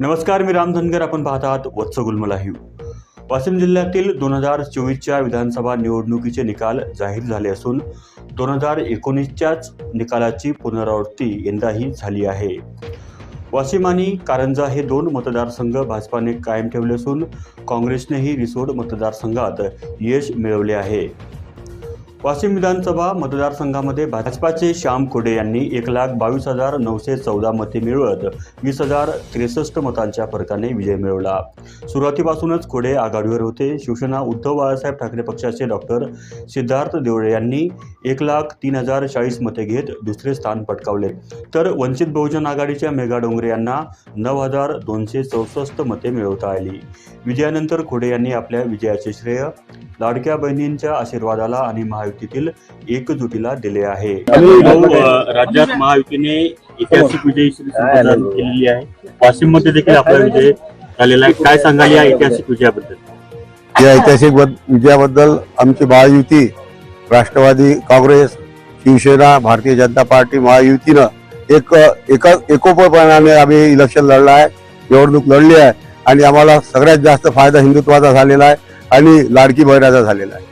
नमस्कार मी राम धनगर. आपण पाहत आहात वत्स गुलमलाही वाशिम जिल्ह्यातील दोन हजार चोवीसच्या विधानसभा निवडणुकीचे निकाल जाहीर झाले असून दोन हजार एकोणीसच्याच निकालाची पुनरावृत्ती यंदाही झाली आहे. वाशिम आणि कारंजा हे दोन मतदारसंघ भाजपाने कायम ठेवले असून काँग्रेसनेही रिसोड मतदारसंघात यश मिळवले आहे. वाशिम विधानसभा मतदारसंघामध्ये भाजपाचे श्याम खोडे यांनी एक लाख बावीस हजार नऊशे चौदा मते मिळवत वीस हजार त्रेसष्ट मतांच्या फरकाने विजय मिळवला. सुरुवातीपासूनच खोडे आघाडीवर होते. शिवसेना उद्धव बाळासाहेब ठाकरे पक्षाचे डॉक्टर सिद्धार्थ देवळे यांनी एक लाख तीन हजार चाळीस मते घेत दुसरे स्थान पटकावले. तर वंचित बहुजन आघाडीच्या मेघा डोंगरे यांना नऊ हजार दोनशे चौसष्ट मते मिळवता आली. विजयानंतर खोडे यांनी आपल्या विजयाचे श्रेय लाडक्या बहिणींच्या आशीर्वादाला आणि महा महायुतीतील एकजुटीला दिले आहे. राज्यात महायुतीने ऐतिहासिक विजयी संपादन केलेली आहे. वाशिममध्ये देखील आपला विजय झालेला आहे. काय सांगाल या ऐतिहासिक विजयाबद्दल? या ऐतिहासिक बद- विजयाबद्दल आमची महायुती राष्ट्रवादी काँग्रेस शिवसेना भारतीय जनता पार्टी महायुतीनं एक एका एकोपपणाने आम्ही इलेक्शन लढलं आहे. निवडणूक लढली आहे. आणि आम्हाला सगळ्यात जास्त फायदा हिंदुत्वाचा झालेला आहे आणि लाडकी बहिणाचा झालेला आहे.